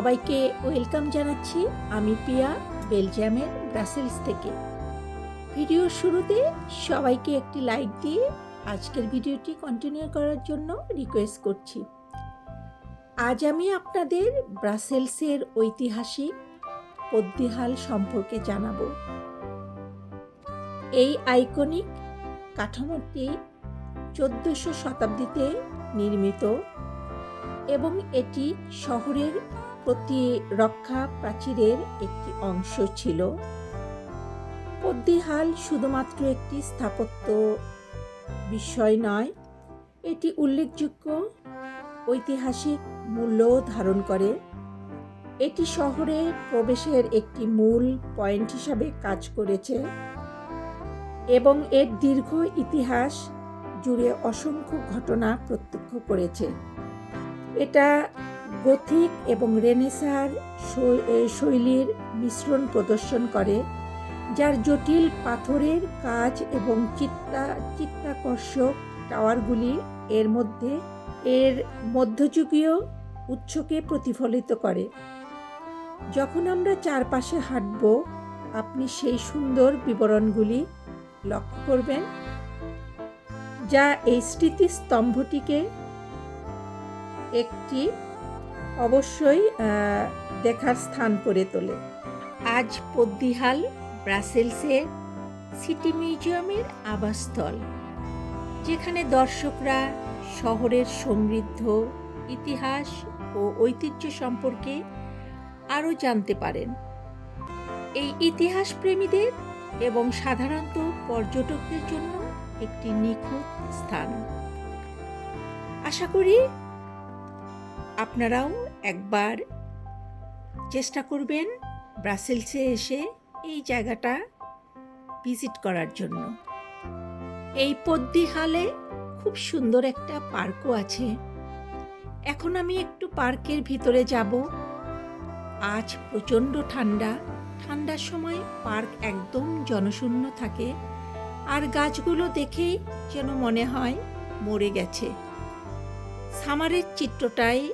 সবাইকে ওয়েলকাম জানাচ্ছি আমি পিয়া বেলজিয়ামের ব্রাসেলস থেকে। ভিডিওর শুরুতে সবাইকে একটি লাইক দিয়ে আজকের ভিডিওটি কন্টিনিউ করার জন্য রিকোয়েস্ট করছি। আজ আমি আপনাদের ব্রাসেলসের ঐতিহাসিক পদ্মিহাল সম্পর্কে জানাব। এই আইকনিক কাঠামোটি চোদ্দোশো শতাব্দীতে নির্মিত এবং এটি শহরের প্রতিরক্ষা প্রাচীরের একটি অংশ ছিল। পদ্মিহাল শুধুমাত্র একটি স্থাপত্য বিষয় নয়, এটি উল্লেখযোগ্য ঐতিহাসিক মূল্য ধারণ করে। এটি শহরে প্রবেশের একটি মূল পয়েন্ট হিসাবে কাজ করেছে এবং এর দীর্ঘ ইতিহাস জুড়ে অসংখ্য ঘটনা প্রত্যক্ষ করেছে। এটা গথিক এবং রেনেসার শৈলীর মিশ্রণ প্রদর্শন করে, যার জটিল পাথরের কাজ এবং চিত্তা চিত্তাকর্ষক টাওয়ারগুলি এর মধ্যে এর মধ্যযুগীয় উৎসকে প্রতিফলিত করে। যখন আমরা চারপাশে হাঁটব, আপনি সেই সুন্দর বিবরণগুলি লক্ষ্য করবেন, যা এই স্মৃতিস্তম্ভটিকে একটি অবশ্যই দেখার স্থান করে তোলে। আজ পদ্মিহাল ব্রাসেলসের সিটি মিউজিয়ামের আবাসস্থল, যেখানে দর্শকরা শহরের সমৃদ্ধ ইতিহাস ও ঐতিহ্য সম্পর্কে আরও জানতে পারেন। এই ইতিহাস প্রেমীদের এবং সাধারণত পর্যটকদের জন্য একটি নিখুঁত স্থান। আশা করি আপনারাও একবার চেষ্টা করবেন ব্রাসেলসে এসে এই জায়গাটা ভিজিট করার জন্য। এই পদ্মিহালে খুব সুন্দর একটা পার্কও আছে। এখন আমি একটু পার্কের ভিতরে যাব। আজ প্রচণ্ড ঠান্ডা। ঠান্ডার সময় পার্ক একদম জনশূন্য থাকে। আর গাছগুলো দেখেই যেন মনে হয় মরে গেছে। সামারের চিত্রটাই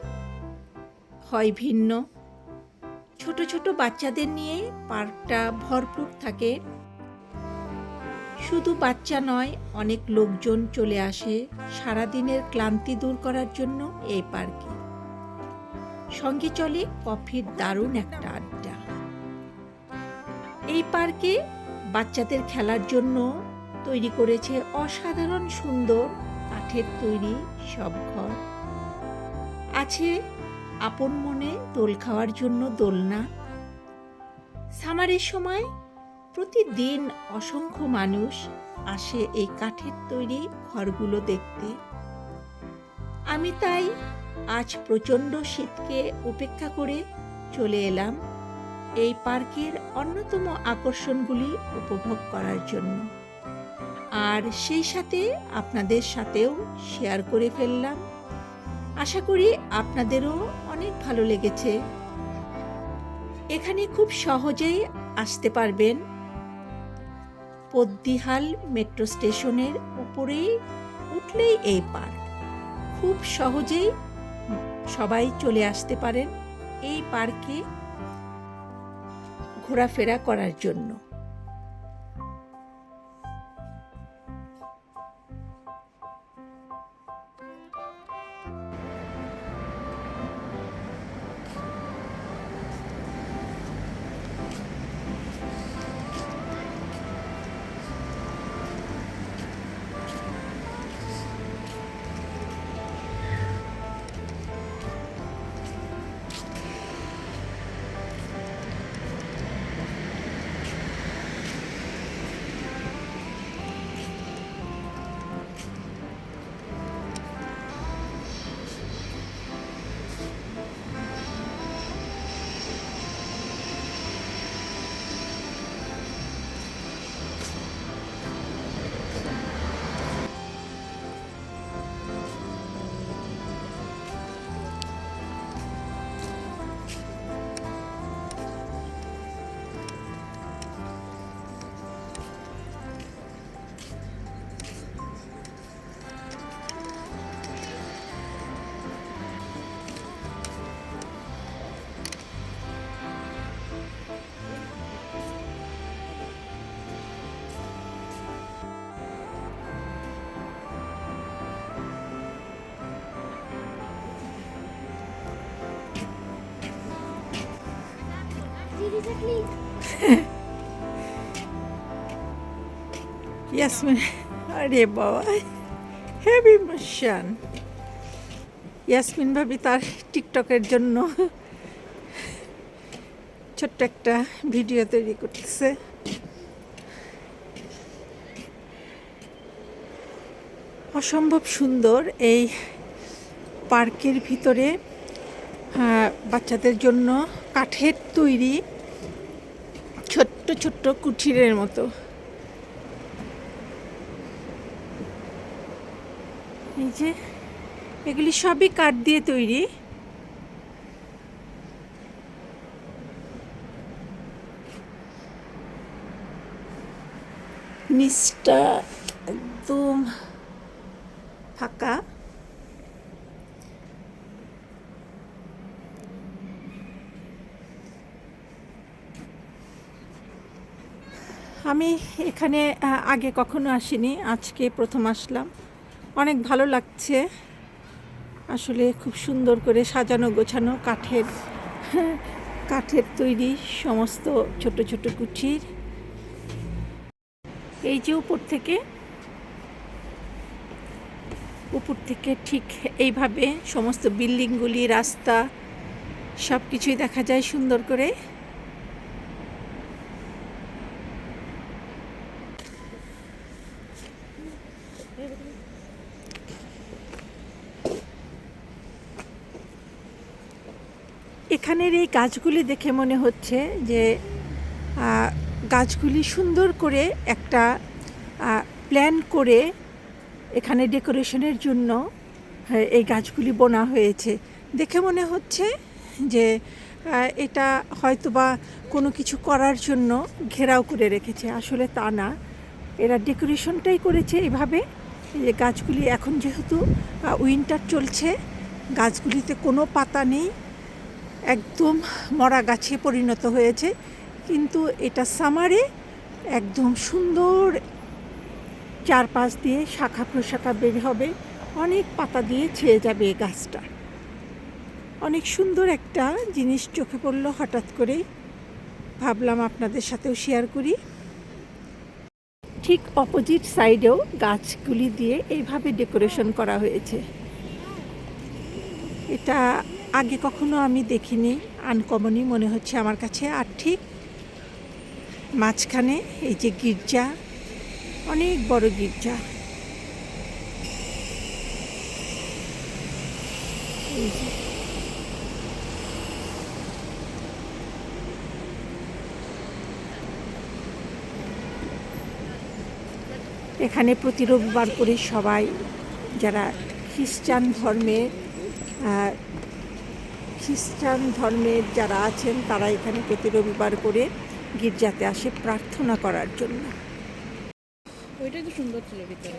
হয় ভিন্ন। ছোট ছোট বাচ্চাদের নিয়ে পার্কটা ভরপুর থাকে। শুধু বাচ্চা নয়, অনেক লোকজন চলে আসে সারাদিনের ক্লান্তি দূর করার জন্য এই পার্কে। সঙ্গে চলে কফির দারুণ একটা আড্ডা। এই পার্কে বাচ্চাদের খেলার জন্য তৈরি করেছে অসাধারণ সুন্দর কাঠের তৈরি সব ঘর। আছে আপন মনে দোল খাওয়ার জন্য দোলনা। সামারের সময় প্রতিদিন অসংখ্য মানুষ আসে এই কাঠের তৈরি ঘরগুলো দেখতে। আমি তাই আজ প্রচণ্ড শীতকে উপেক্ষা করে চলে এলাম এই পার্কের অন্যতম আকর্ষণগুলি উপভোগ করার জন্য। আর সেই সাথে আপনাদের সাথেও শেয়ার করে ফেললাম। আশা করি আপনাদেরও অনেক ভালো লেগেছে। এখানে খুব সহজেই আসতে পারবেন। পদ্মিহাল মেট্রো স্টেশনের উপরেই উঠলেই এই পার্ক। খুব সহজেই সবাই চলে আসতে পারেন এই পার্কে ঘোরাফেরা করার জন্য। ইয়াসমিন আরে বাবা হেভি মোশন ইয়াসমিন ভাবি তার টিকটকের জন্য ছোট্ট একটা ভিডিও তৈরি করতেছে অসম্ভব সুন্দর এই পার্কের ভিতরে বাচ্চাদের জন্য কাঠের তৈরি ছোট্ট ছোট্ট কুঠিরের মতো। এই যে এগুলি সবই কাঠ দিয়ে তৈরি। নিচটা একদম ফাঁকা। আমি এখানে আগে কখনো আসিনি, আজকে প্রথম আসলাম। অনেক ভালো লাগছে। আসলে খুব সুন্দর করে সাজানো, গোছানো কাঠের কাঠের তৈরি সমস্ত ছোট ছোট কুঠির। এই যে উপর থেকে উপর থেকে ঠিক এইভাবে সমস্ত বিল্ডিংগুলি, রাস্তা সব কিছুই দেখা যায় সুন্দর করে। এখানের এই গাছগুলি দেখে মনে হচ্ছে যে গাছগুলি সুন্দর করে একটা প্ল্যান করে এখানে ডেকোরেশনের জন্য হ্যাঁ, এই গাছগুলি বোনা হয়েছে। দেখে মনে হচ্ছে যে এটা হয়তোবা কোনো কিছু করার জন্য ঘেরাও করে রেখেছে। আসলে তা না। এরা ডেকোরেশনটাই করেছে এভাবে। যে গাছগুলি এখন যেহেতু উইন্টার চলছে গাছগুলিতে কোনো পাতা নেই। একদম মরা গাছে পরিণত হয়েছে, কিন্তু এটা সামারে একদম সুন্দর চারপাশ দিয়ে শাখা প্রশাখা বের হবে, অনেক পাতা দিয়ে ছেয়ে যাবে এই গাছটা। অনেক সুন্দর একটা জিনিস চোখে পড়ল, হঠাৎ করে ভাবলাম আপনাদের সাথেও শেয়ার করি। ঠিক অপোজিট সাইডেও গাছগুলি দিয়ে এইভাবে ডেকোরেশন করা হয়েছে। এটা আগে কখনো আমি দেখিনি। আনকমনই মনে হচ্ছে আমার কাছে। আর ঠিক মাঝখানে এই যে গির্জা অনেক বড় গির্জা। এখানে প্রতি রবিবার করে সবাই যারা খ্রিস্টান ধর্মের আহ, খ্রিস্টান ধর্মের যারা আছেন তারা এখানে প্রতি রবিবার করে গির্জাতে আসে প্রার্থনা করার জন্য। ওইটাই তো সুন্দর ছিল ভিতরে।